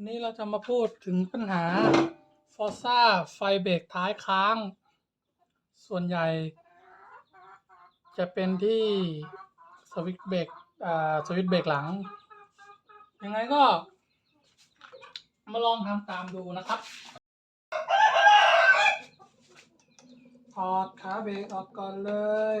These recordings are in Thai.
วันนี้เราจะมาพูดถึงปัญหา Forza ไฟเบรกท้ายค้าง ส่วนใหญ่ จะเป็นที่สวิตเบรกอ่าสวิตเบรกหลัง ยังไงก็ มาลองทำตามดูนะครับถอดขาเบรกออกก่อนเลย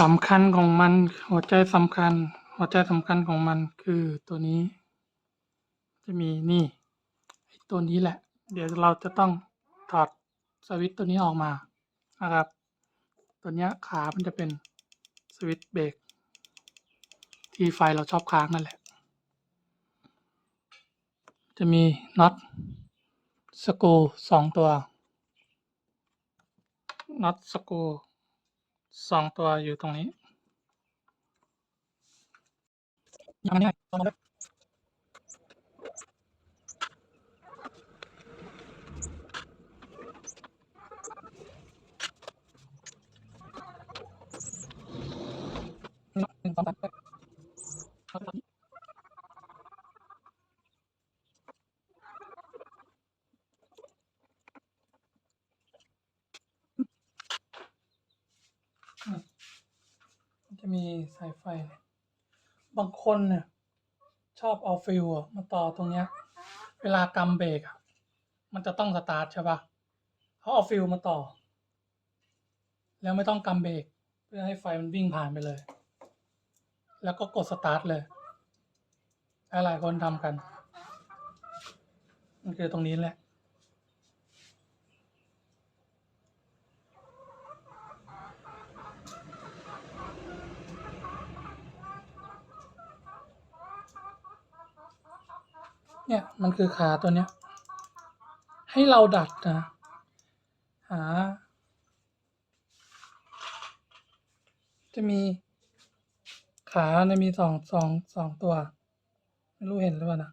สำคัญของมัน หัวใจสำคัญ หัวใจสำคัญของมันคือตัวนี้ จะมีนี่ตัวนี้แหละ เดี๋ยวเราจะต้องถอดสวิตตัวนี้ออกมานะครับ ตัวเนี้ยขามันจะเป็นสวิตเบรกที่ไฟเราชอบค้างนั่นแหละ จะมีน็อตสกูสองตัวน็อตสกู สองตัวอยู่ตรงนี้ยังไม่ได้ลองมาเลยหนึ่งสองสามสี่เอาไปทำนี้อืมมัน จะมีสายไฟเนี่ยบางคนเนี่ยชอบเอาฟิวมาต่อตรงเนี้ย เวลากำเบรกอะมันจะต้องสตาร์ทใช่ปะเขาเอาฟิวมาต่อ แล้วไม่ต้องกำเบรกเพื่อให้ไฟมันวิ่งผ่านไปเลย แล้วก็กดสตาร์ทเลยหลายคนทำกัน มันคือตรงนี้แหละ เนี่ยมันคือขาตัวเนี้ย ให้เราดัดนะ หา จะมีขาเนี่ยมีสองสองสองตัว ไม่รู้เห็นหรือเปล่านะ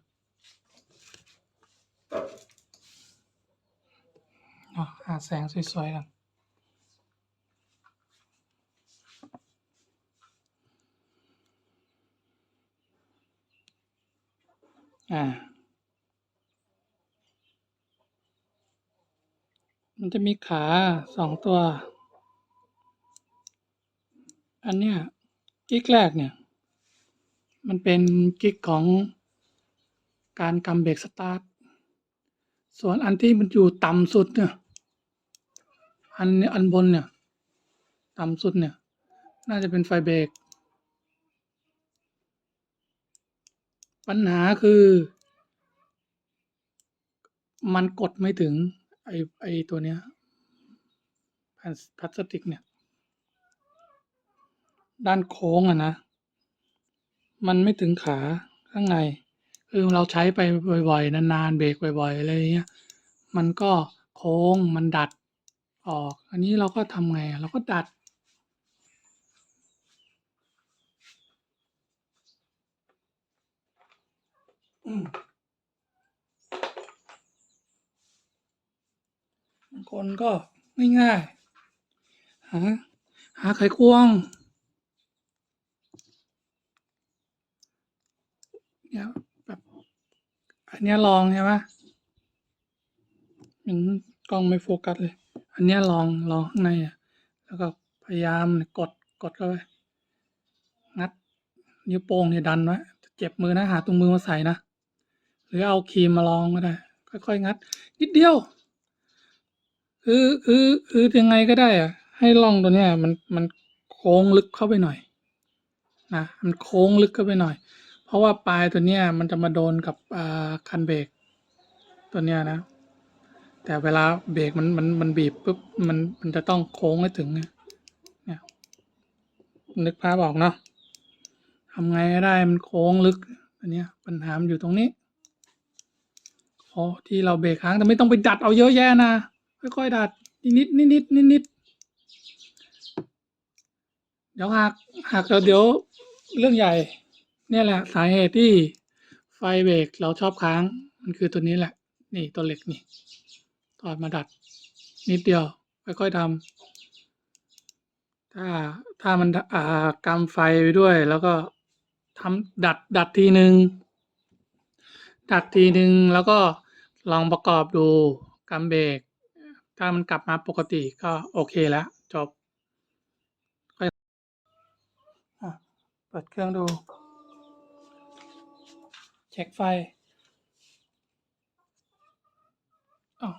อาหาแสงสวยๆกันอ่า มันจะมีขาสองตัว อันเนี้ยกิ๊กแรกเนี่ย มันเป็นกิ๊กของการกำเบรกสตาร์ท ส่วนอันที่มันอยู่ต่ำสุดเนี่ย อันอันบนเนี่ย ต่ำสุดเนี่ย น่าจะเป็นไฟเบรก ปัญหาคือ มันกดไม่ถึง ไอไอตัวเนี้ยแผ่นพลาสติกเนี่ย ด้านโค้งอะนะ มันไม่ถึงขาข้างในคือเราใช้ไปบ่อยๆ นานๆ เบรกบ่อยๆอะไรเงี้ย มันก็โค้งมันดัดออก อันนี้เราก็ทำไงเราก็ดัด อืมางคนก็ง่ายๆหาหาไขควงเนี่ยแบบอันนี้ลองใช่ไหมอืมกล้องไม่โฟกัสเลย อันนี้ลองลองข้างในอะแล้วก็พยายามกดกดเข้าไปงัดนิ้วโป้งเนี่ยดันไว้เจ็บมือนะหาตรงมือมาใส่นะ หรือเอาครีมมาลองก็ได้ ค่อยๆงัด นิดเดียว คือคือคือยังไงก็ได้อะให้ร่องตัวเนี้ยมันมันโค้งลึกเข้าไปหน่อยนะมันโค้งลึกเข้าไปหน่อย เพราะว่าปลายตัวเนี้ยมันจะมาโดนกับอ่าคันเบรกตัวเนี้ยนะ แต่เวลาเบรกมันมันมันบีบปุ๊บมันมันจะต้องโค้งให้ถึงเนี่ยนึกภาพออกเนาะทำไงก็ได้มันโค้งลึกอันเนี้ยปัญหามันอยู่ตรงนี้พอที่เราเบรกค้างแต่ไม่ต้องไปดัดเอาเยอะแยะนะ ค่อยๆดัดนิดนิดนิดนิดนิดเดี๋ยวหักหักแล้วเดี๋ยวเรื่องใหญ่เนี่ยแหละสาเหตุที่ไฟเบรกเราชอบค้าง มันคือตัวนี้แหละ นี่ตัวเหล็กนี่ถอดมาดัด นิดเดียว ค่อยๆทำถ้าถ้ามันอ่ากำไฟไปด้วย แล้วก็ทำดัดดัดทีหนึ่งดัดทีหนึ่งแล้วก็ลองประกอบดูกำเบรก ถ้ามันกลับมาปกติก็โอเคแล้ว จบค่อยเปิดเครื่องดู เช็คไฟอ้าว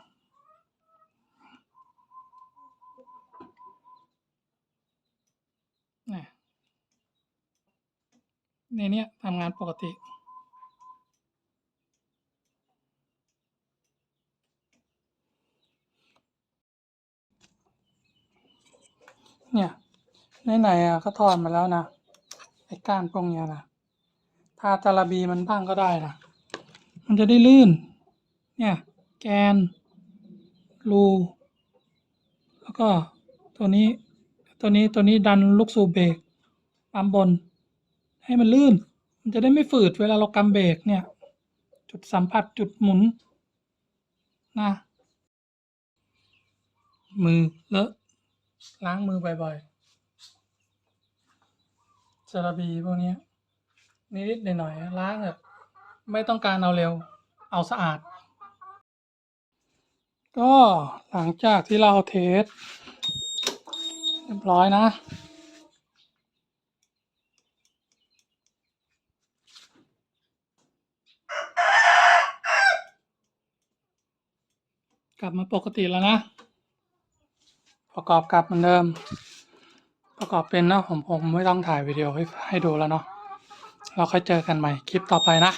เนี่ยในเนี้ยทำงานปกติ เนี่ยไหนๆอะก็ถอดมาแล้วนะไอ้ก้านพวกเนี้ยนะทาจาระบีมันบ้างก็ได้นะมันจะได้ลื่น เนี่ย แกน รู แล้วก็ตัวนี้ ตัวนี้ตัวนี้ดันลูกสูบเบรกปั๊มบน ให้มันลื่น มันจะได้ไม่ฝืดเวลาเรากำเบรกเนี่ย จุดสัมผัสจุดหมุนนะมือเลอะ ล้างมือบ่อยๆจาระบีพวกนี้นิดๆหน่อยๆล้างแบบไม่ต้องการเอาเร็ว เอาสะอาด ก็หลังจากที่เราเทสเรียบร้อยนะ กลับมาปกติแล้วนะ ประกอบกลับเหมือนเดิม ประกอบเป็นเนาะผมผมไม่ต้องถ่ายวิดีโอให้ให้ดูแล้วเนาะเราค่อยเจอกันใหม่คลิปต่อไปนะ